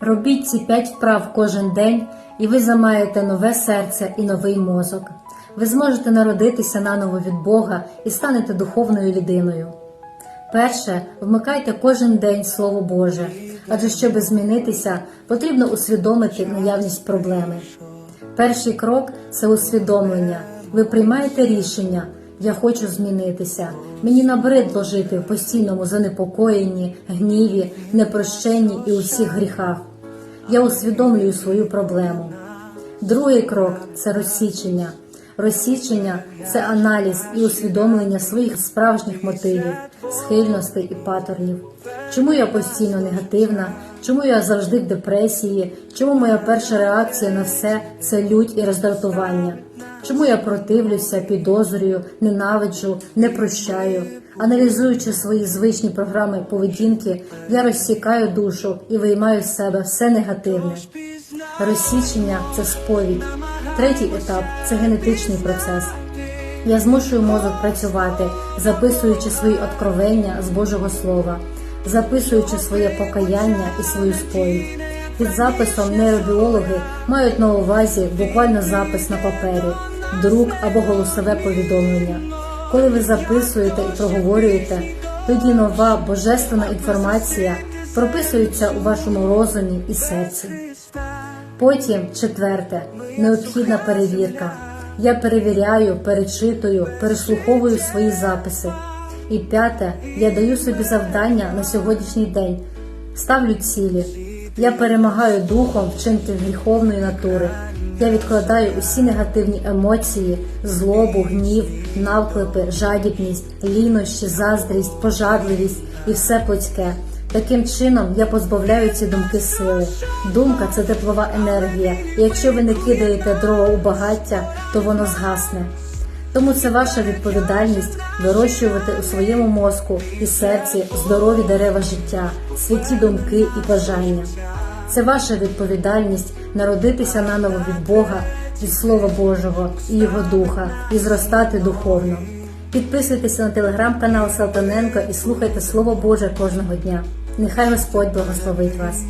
Робіть ці п'ять вправ кожен день, і ви замаєте нове серце і новий мозок. Ви зможете народитися наново від Бога і станете духовною людиною. Перше, вмикайте кожен день Слово Боже, адже щоб змінитися, потрібно усвідомити наявність проблеми. Перший крок це усвідомлення. Ви приймаєте рішення. Я хочу змінитися. Мені набридло жити в постійному занепокоєнні, гніві, непрощенні і усіх гріхах. Я усвідомлюю свою проблему. Другий крок це розсічення. Розсічення це аналіз і усвідомлення своїх справжніх мотивів, схильностей і паттернів. Чому я постійно негативна? Чому я завжди в депресії? Чому моя перша реакція на все це лють і роздратування? Чому я противлюся, підозрюю, ненавиджу, не прощаю? Аналізуючи свої звичні програми поведінки, я розсікаю душу і виймаю з себе все негативне. Розсічення це сповідь. Третій етап це генетичний процес. Я змушую мозок працювати, записуючи свої откровення з Божого Слова, записуючи своє покаяння і свою сповідь. Під записом нейробіологи мають на увазі буквально запис на папері, друк або голосове повідомлення. Коли ви записуєте і проговорюєте, тоді нова божественна інформація прописується у вашому розумі і серці. Потім четверте необхідна перевірка. Я перевіряю, перечитую, переслуховую свої записи. І п'яте, я даю собі завдання на сьогоднішній день, ставлю цілі. Я перемагаю духом вчинки гріховної натури. Я відкладаю усі негативні емоції, злобу, гнів, навклепи, жадібність, лінощі, заздрість, пожадливість і все плотське. Таким чином я позбавляю ці думки сили. Думка це теплова енергія, і якщо ви не кидаєте дрова у багаття, то воно згасне. Тому це ваша відповідальність вирощувати у своєму мозку і серці здорові дерева життя, святі думки і бажання. Це ваша відповідальність народитися наново від Бога, від Слова Божого і Його Духа і зростати духовно. Підписуйтеся на телеграм-канал Салтаненко і слухайте Слово Боже кожного дня. Нехай Господь благословить вас.